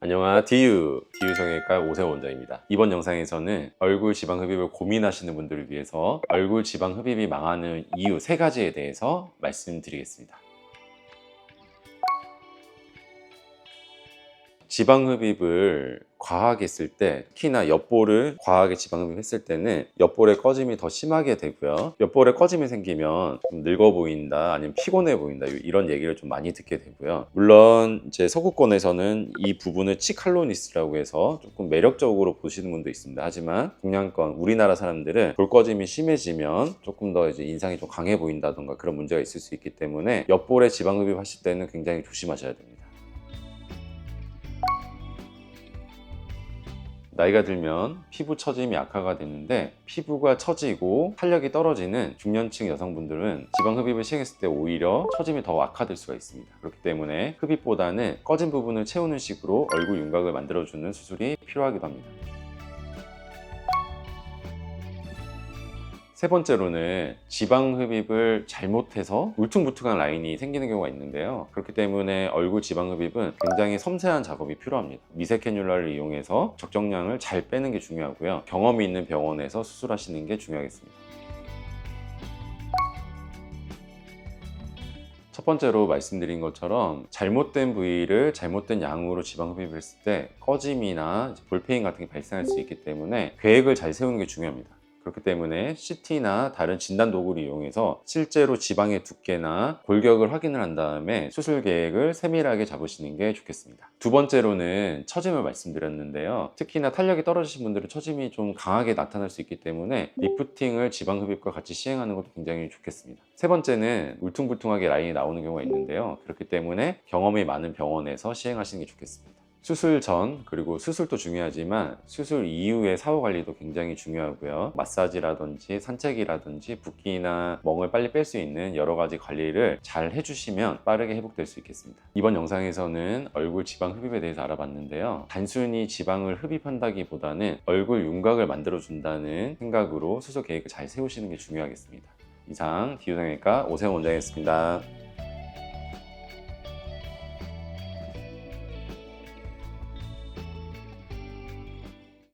안녕하세요. 디유, 디유 성형외과 오세호 원장입니다. 이번 영상에서는 얼굴 지방 흡입을 고민하시는 분들을 위해서 얼굴 지방 흡입이 망하는 이유 세 가지에 대해서 말씀드리겠습니다. 지방 흡입을 과하게 했을 때 특히나 옆볼을 과하게 지방 흡입했을 때는 옆볼의 꺼짐이 더 심하게 되고요. 옆볼에 꺼짐이 생기면 좀 늙어 보인다 아니면 피곤해 보인다 이런 얘기를 좀 많이 듣게 되고요. 물론 이제 서구권에서는 이 부분을 치칼로니스라고 해서 조금 매력적으로 보시는 분도 있습니다. 하지만 동양권 우리나라 사람들은 볼 꺼짐이 심해지면 조금 더 이제 인상이 좀 강해 보인다던가 그런 문제가 있을 수 있기 때문에 옆볼에 지방 흡입하실 때는 굉장히 조심하셔야 됩니다. 나이가 들면 피부 처짐이 악화가 되는데 피부가 처지고 탄력이 떨어지는 중년층 여성분들은 지방 흡입을 시행했을 때 오히려 처짐이 더 악화될 수가 있습니다. 그렇기 때문에 흡입보다는 꺼진 부분을 채우는 식으로 얼굴 윤곽을 만들어주는 수술이 필요하기도 합니다. 세 번째로는 지방 흡입을 잘못해서 울퉁불퉁한 라인이 생기는 경우가 있는데요. 그렇기 때문에 얼굴 지방 흡입은 굉장히 섬세한 작업이 필요합니다. 미세 캐뉼라를 이용해서 적정량을 잘 빼는 게 중요하고요. 경험이 있는 병원에서 수술하시는 게 중요하겠습니다. 첫 번째로 말씀드린 것처럼 잘못된 부위를 잘못된 양으로 지방 흡입을 했을 때 꺼짐이나 볼페인 같은 게 발생할 수 있기 때문에 계획을 잘 세우는 게 중요합니다. 그렇기 때문에 CT나 다른 진단 도구를 이용해서 실제로 지방의 두께나 골격을 확인을 한 다음에 수술 계획을 세밀하게 잡으시는 게 좋겠습니다. 두 번째로는 처짐을 말씀드렸는데요. 특히나 탄력이 떨어지신 분들은 처짐이 좀 강하게 나타날 수 있기 때문에 리프팅을 지방 흡입과 같이 시행하는 것도 굉장히 좋겠습니다. 세 번째는 울퉁불퉁하게 라인이 나오는 경우가 있는데요. 그렇기 때문에 경험이 많은 병원에서 시행하시는 게 좋겠습니다. 수술 전 그리고 수술도 중요하지만 수술 이후의 사후 관리도 굉장히 중요하고요. 마사지라든지 산책이라든지 붓기나 멍을 빨리 뺄 수 있는 여러 가지 관리를 잘 해주시면 빠르게 회복될 수 있겠습니다. 이번 영상에서는 얼굴 지방 흡입에 대해서 알아봤는데요. 단순히 지방을 흡입한다기보다는 얼굴 윤곽을 만들어준다는 생각으로 수술 계획을 잘 세우시는 게 중요하겠습니다. 이상 디유성형외과 오세훈 원장이었습니다.